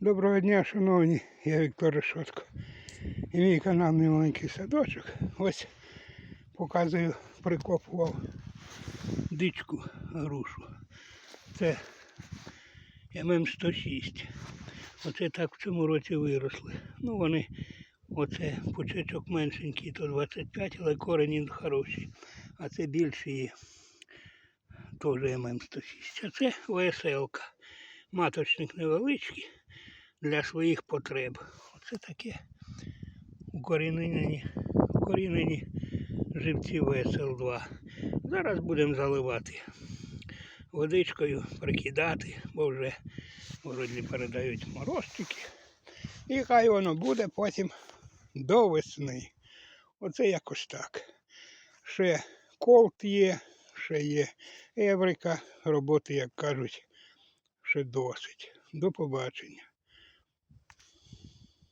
Доброго дня, шановні, я Віктор Решотко. І мій канал «Мій маленький садочок. Ось показую, прикопував дичку грушу. Це ММ106. Оце так в цьому році виросли. Ну вони, оце почечок меншенький, то 25, але корені хороші. А це більші теж ММ106. А це ОСЛ. Маточник невеличкий для своїх потреб. Оце таке укорінені, укорінені живці ВСЛ-2. Зараз будемо заливати водичкою, прикидати, бо вже вроді передають морозчики. І хай воно буде потім до весни. Оце якось так. Ще колт є, ще є еврика, роботи, як кажуть, ще досить. До побачення.